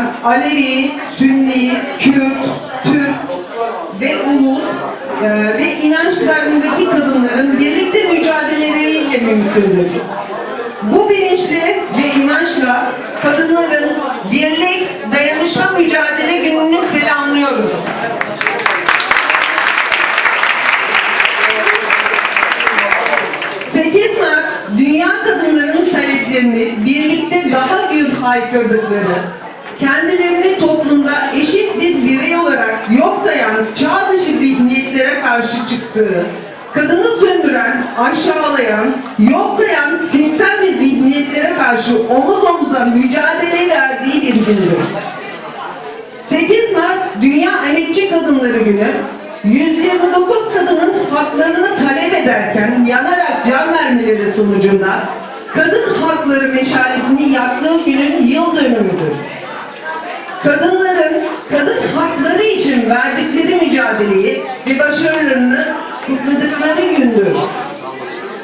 yaşayan Alevi, Sünni, Kürt, Türk ve Umut e, ve inançlarındaki kadınların birlikte mücadeleleriyle mümkündür. Bu bilinçle ve inançla kadınların birlik, dayanışma mücadele gününü selamlıyoruz. Dünya Kadınlarının taleplerini birlikte daha gür haykırdıkları, kendilerini toplumda eşit bir birey olarak yok sayan çağ dışı zihniyetlere karşı çıktığı, kadını söndüren, aşağılayan, yok sayan sistem ve zihniyetlere karşı omuz omuza mücadele verdiği bir gündür. 8 Mart Dünya Emekçi Kadınları Günü 129 kadının haklarını talep ederken yanarak can vermeleri sonucunda kadın hakları meşalesini yaktığı günün yıl dönümüdür. Kadınların kadın hakları için verdikleri mücadeleyi ve başarılarını kutladıkları gündür.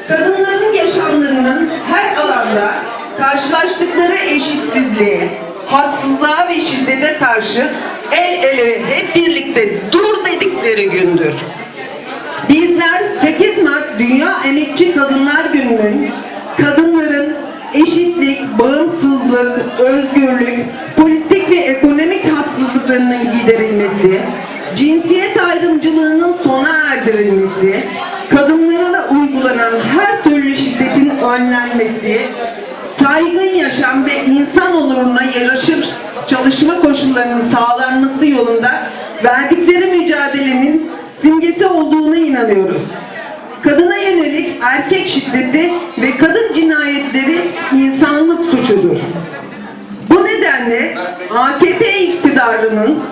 Kadınların yaşamlarının her alanda karşılaştıkları eşitsizliğe, haksızlığa ve şiddete karşı el ele hep birlikte dur dedikleri gündür. Bizler 8 Mart Dünya Emekçi Kadınlar Günü'nün kadınların eşitlik, bağımsızlık, özgürlük, politik ekonomik haksızlıklarının giderilmesi, cinsiyet ayrımcılığının sona erdirilmesi, kadınlara da uygulanan her türlü şiddetin önlenmesi, saygın yaşam ve insan onuruna yaraşır çalışma koşullarının sağlanması yolunda verdikleri mücadelenin simgesi olduğuna inanıyoruz. Kadına yönelik erkek şiddeti ve kadın cinayetleri insanlık suçudur. Nedenle AKP iktidarının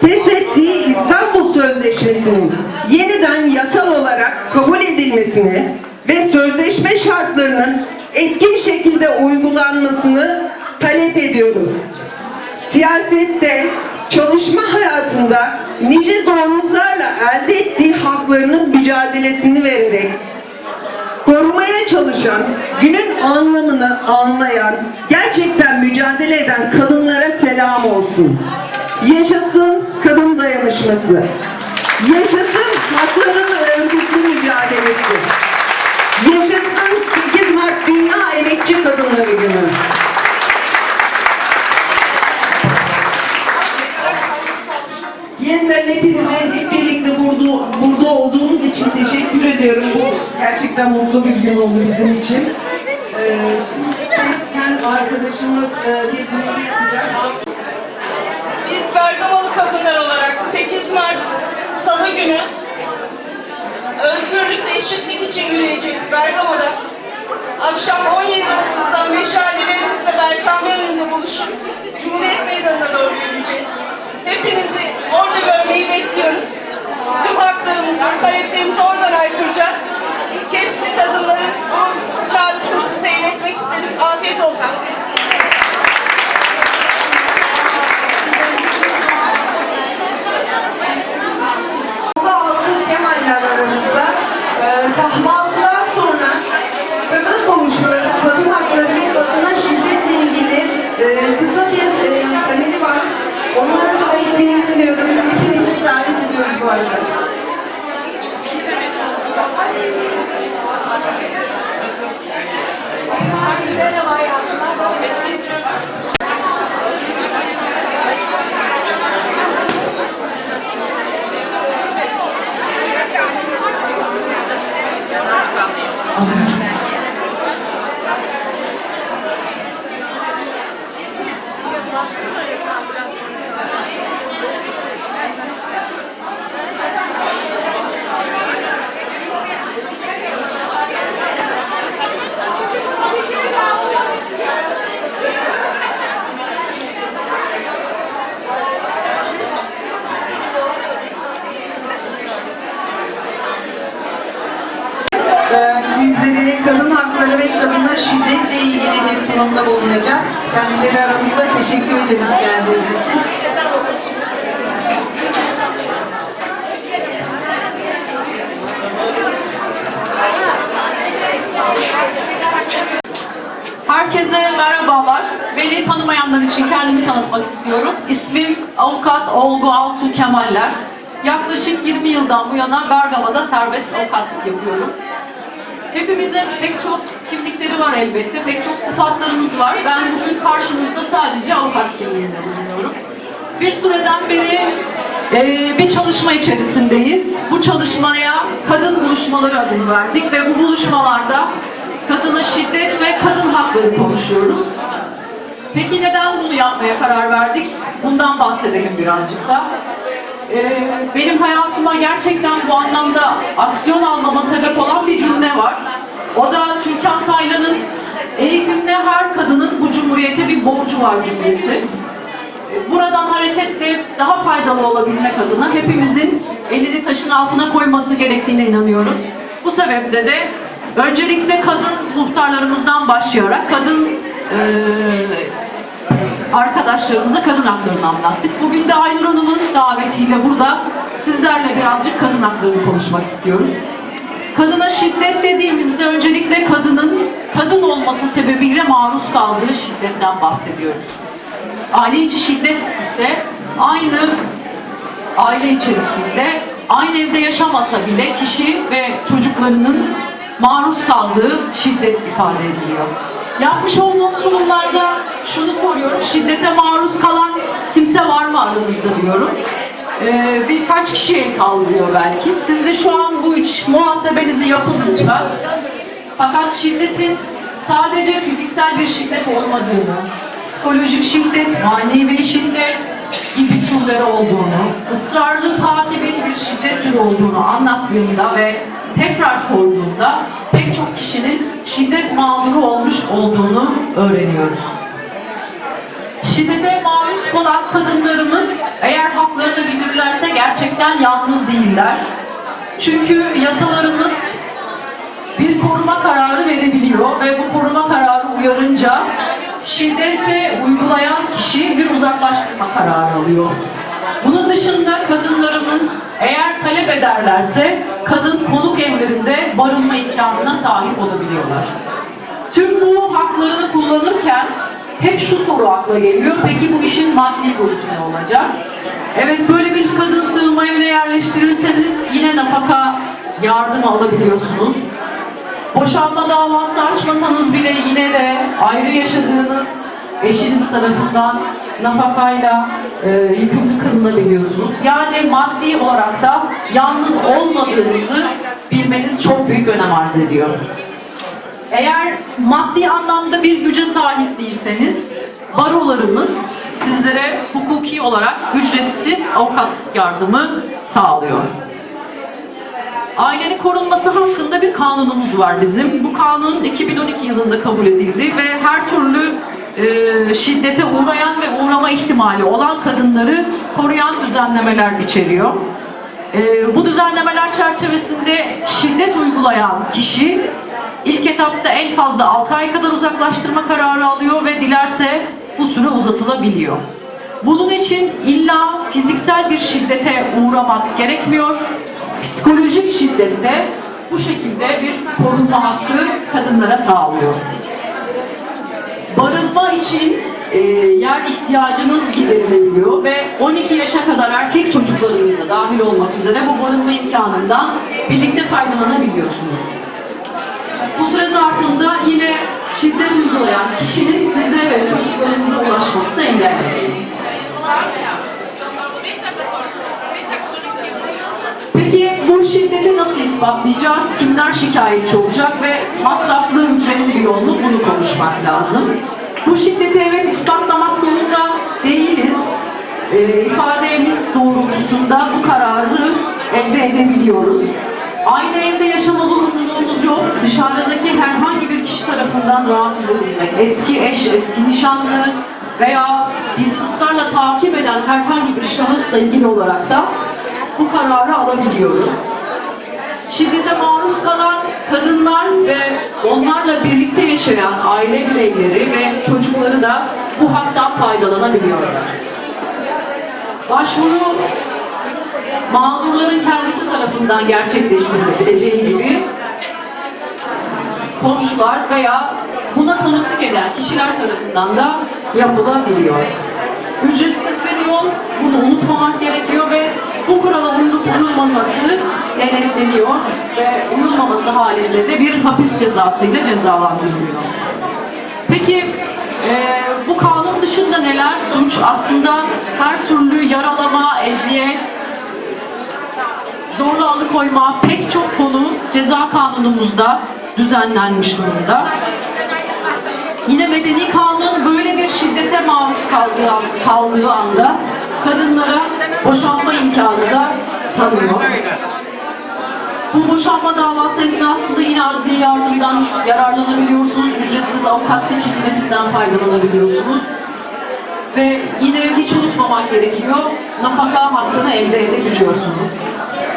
feshettiği İstanbul Sözleşmesi'nin yeniden yasal olarak kabul edilmesini ve sözleşme şartlarının etkin şekilde uygulanmasını talep ediyoruz. Siyasette, çalışma hayatında nice zorluklarla elde ettiği haklarının mücadelesini vererek korumaya çalışan, günün anlamını anlayan, gerçekten mücadele eden kadınlara selam olsun. Yaşasın kadın dayanışması. Yaşasın hakların örgütlü mücadelesi. Gerçekten mutlu bir gün oldu bizim için. Ee, şimdi arkadaşımız e, yapacak. Biz Bergamalı kadınlar olarak 8 Mart Salı günü özgürlük ve eşitlik için yürüyeceğiz Bergama'da. Akşam 17.30'dan meşalelerimizle Berkami önünde buluşup Cumhuriyet Meydanı'na doğru yürüyeceğiz. Hepinizi orada görmeyi bekliyoruz. Tüm haklarımızı, taleplerimizi oradan aykıracağız. Kadınların bu çağrısını size iletmek istedim. Afiyet olsun. kadın hakları ve kadına şiddetle ilgili bir sunumda bulunacak. Kendileri aramızda teşekkür ederiz geldiğiniz için. Herkese merhabalar. Beni tanımayanlar için kendimi tanıtmak istiyorum. İsmim avukat Olgu Altuğ Kemaller. Yaklaşık 20 yıldan bu yana Bergama'da serbest avukatlık yapıyorum. Hepimizin pek çok kimlikleri var elbette, pek çok sıfatlarımız var. Ben bugün karşınızda sadece avukat kimliğinde bulunuyorum. Bir süreden beri e, bir çalışma içerisindeyiz. Bu çalışmaya kadın buluşmaları adını verdik ve bu buluşmalarda kadına şiddet ve kadın hakları konuşuyoruz. Peki neden bunu yapmaya karar verdik? Bundan bahsedelim birazcık da. Ee, benim hayatıma gerçekten bu anlamda aksiyon almama sebep olan bir cümle var. O da Türkan Saylan'ın eğitimde her kadının bu cumhuriyete bir borcu var cümlesi. Buradan hareketle daha faydalı olabilmek adına hepimizin elini taşın altına koyması gerektiğine inanıyorum. Bu sebeple de öncelikle kadın muhtarlarımızdan başlayarak kadın eee arkadaşlarımıza kadın haklarını anlattık. Bugün de Aynur Hanım'ın davetiyle burada sizlerle birazcık kadın haklarını konuşmak istiyoruz. Kadına şiddet dediğimizde öncelikle kadının kadın olması sebebiyle maruz kaldığı şiddetten bahsediyoruz. Aile içi şiddet ise aynı aile içerisinde aynı evde yaşamasa bile kişi ve çocuklarının maruz kaldığı şiddet ifade ediliyor. Yapmış olduğum sunumlarda şunu soruyorum, şiddete maruz kalan kimse var mı aranızda diyorum. Ee, birkaç kişi el kaldırıyor belki. Siz de şu an bu iç muhasebenizi yapın lütfen. Fakat şiddetin sadece fiziksel bir şiddet olmadığını, psikolojik şiddet, manevi şiddet gibi türleri olduğunu, ısrarlı takibi bir şiddet türü olduğunu anlattığımda ve tekrar sorduğumda çok kişinin şiddet mağduru olmuş olduğunu öğreniyoruz. Şiddete maruz kalan kadınlarımız eğer haklarını bilirlerse gerçekten yalnız değiller. Çünkü yasalarımız bir koruma kararı verebiliyor ve bu koruma kararı uyarınca şiddete uygulayan kişi bir uzaklaştırma kararı alıyor. Bunun dışında kadınlarımız talep ederlerse kadın konuk evlerinde barınma imkanına sahip olabiliyorlar. Tüm bu haklarını kullanırken hep şu soru akla geliyor. Peki bu işin maddi boyutu ne olacak? Evet böyle bir kadın sığınma evine yerleştirirseniz yine nafaka yardımı alabiliyorsunuz. Boşanma davası açmasanız bile yine de ayrı yaşadığınız eşiniz tarafından nafakayla e, yükümlü kılınabiliyorsunuz. Yani maddi olarak da yalnız olmadığınızı bilmeniz çok büyük önem arz ediyor. Eğer maddi anlamda bir güce sahip değilseniz barolarımız sizlere hukuki olarak ücretsiz avukat yardımı sağlıyor. Ailenin korunması hakkında bir kanunumuz var bizim. Bu kanun 2012 yılında kabul edildi ve her türlü e, şiddete uğrayan ve uğrama ihtimali olan kadınları koruyan düzenlemeler içeriyor. E, bu düzenlemeler çerçevesinde şiddet uygulayan kişi ilk etapta en fazla 6 ay kadar uzaklaştırma kararı alıyor ve dilerse bu süre uzatılabiliyor. Bunun için illa fiziksel bir şiddete uğramak gerekmiyor. Psikolojik şiddette bu şekilde bir korunma hakkı kadınlara sağlıyor. Barınma için e, yer ihtiyacınız giderilebiliyor ve 12 yaşa kadar erkek çocuklarınız da dahil olmak üzere bu barınma imkanından birlikte faydalanabiliyorsunuz. Bu süre zarfında yine şiddet uygulayan kişinin size ve çocuklarınıza ulaşmasını engelleyin. Peki bu şiddeti nasıl ispatlayacağız? Kimler şikayetçi olacak ve masraflı, ücretli bir yol mu? Bunu konuşmak lazım. Bu şiddeti evet ispatlamak zorunda değiliz. Ee, ifademiz doğrultusunda bu kararı elde edebiliyoruz. Aynı evde yaşama zorunluluğumuz yok. Dışarıdaki herhangi bir kişi tarafından rahatsız edilmek, eski eş, eski nişanlı veya bizi ısrarla takip eden herhangi bir şahısla ilgili olarak da bu kararı alabiliyoruz. Şiddete maruz kalan kadınlar ve onlarla birlikte yaşayan aile bireyleri ve çocukları da bu haktan faydalanabiliyorlar. Başvuru mağdurların kendisi tarafından gerçekleştirilebileceği gibi komşular veya buna tanıklık eden kişiler tarafından da yapılabiliyor. Ücretsiz bir yol, bunu unutmamak gerekiyor ve bu kurala uyulup uyulmaması denetleniyor ve uyulmaması halinde de bir hapis cezasıyla cezalandırılıyor. Peki e, bu kanun dışında neler suç? Aslında her türlü yaralama, eziyet, zorla alıkoyma pek çok konu ceza kanunumuzda düzenlenmiş durumda. Yine medeni kanun böyle bir şiddete maruz kaldığı, kaldığı anda kadınlara boşanma imkanı da tanıyor. Bu boşanma davası esnasında yine adli yardımdan yararlanabiliyorsunuz. Ücretsiz avukatlık hizmetinden faydalanabiliyorsunuz. Ve yine hiç unutmamak gerekiyor, nafaka hakkını elde edebiliyorsunuz.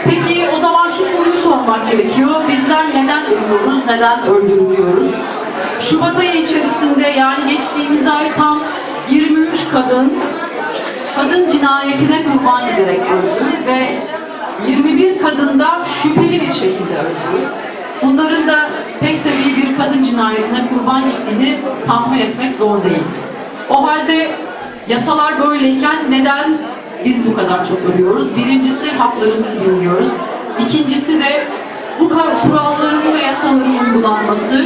Peki o zaman şu soruyu sormak gerekiyor. Bizler neden ölüyoruz, neden öldürülüyoruz? Şubat ayı içerisinde yani geçtiğimiz ay tam 23 kadın kadın cinayetine kurban giderek öldü ve 21 kadın da şüpheli bir şekilde öldü. Bunların da pek tabii bir kadın cinayetine kurban gittiğini tahmin etmek zor değil. O halde yasalar böyleyken neden biz bu kadar çok ölüyoruz? Birincisi haklarımızı bilmiyoruz. İkincisi de bu kuralların ve yasaların uygulanması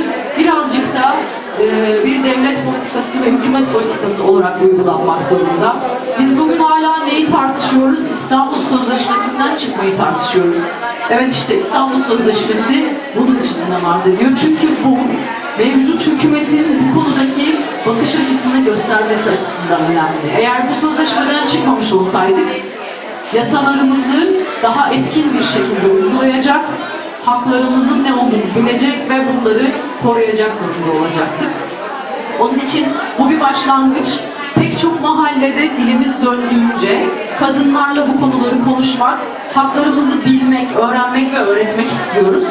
birazcık da e, bir devlet politikası ve hükümet politikası olarak uygulanmak zorunda. Biz bugün hala neyi tartışıyoruz? İstanbul Sözleşmesi'nden çıkmayı tartışıyoruz. Evet işte İstanbul Sözleşmesi bunun için önem arz ediyor. Çünkü bu mevcut hükümetin bu konudaki bakış açısını göstermesi açısından önemli. Eğer bu sözleşmeden çıkmamış olsaydık yasalarımızı daha etkin bir şekilde uygulayacak, haklarımızın ne olduğunu bilecek ve bunları koruyacak durumda olacaktık. Onun için bu bir başlangıç. Pek çok mahallede dilimiz döndüğünce kadınlarla bu konuları konuşmak, haklarımızı bilmek, öğrenmek ve öğretmek istiyoruz.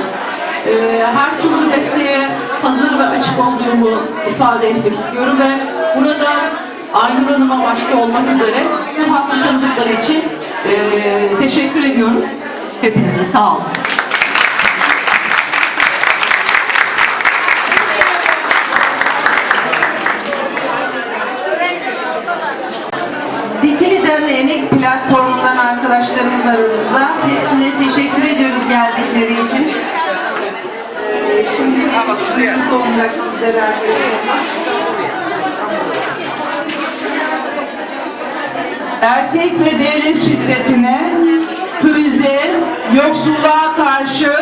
Ee, her türlü desteğe hazır ve açık olduğumu ifade etmek istiyorum ve burada Aynur Hanım'a başta olmak üzere bu hakkı tanıdıkları için eee, teşekkür ediyorum. Hepinize sağ olun. Dikili Derneği'nin platformundan arkadaşlarımız aramızda. Hepsine teşekkür ediyoruz geldikleri için. Ee, şimdi bir duyurusu olacak sizlere arkadaşlar. Erkek ve devlet şiddetine, krize, yoksulluğa karşı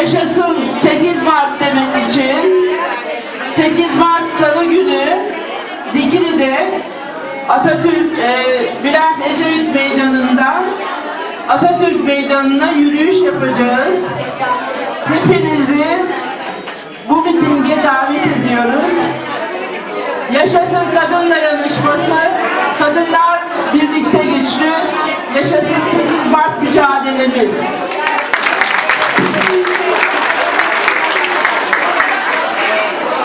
yaşasın 8 Mart demek için 8 Mart Salı günü Dikili'de Atatürk e, Bülent Ecevit Meydanı'nda Atatürk Meydanı'na yürüyüş yapacağız. Hepinizi bu mitinge davet ediyoruz. Yaşasın kadın dayanışması, kadınlar birlikte güçlü, yaşasın 8 Mart mücadelemiz.